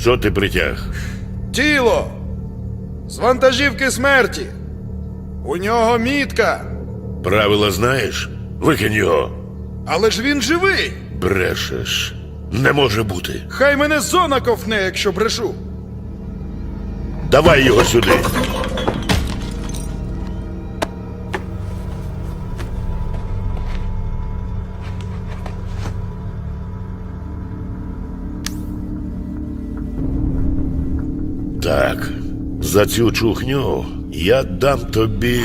Що ти притяг? Тіло! З вантажівки смерті! У нього мітка! Правила знаєш? Викинь його. Але ж він живий! Брешеш. Не може бути. Хай мене зона ковне, якщо брешу! Давай його сюди. Так, за цю чухню я дам тобі.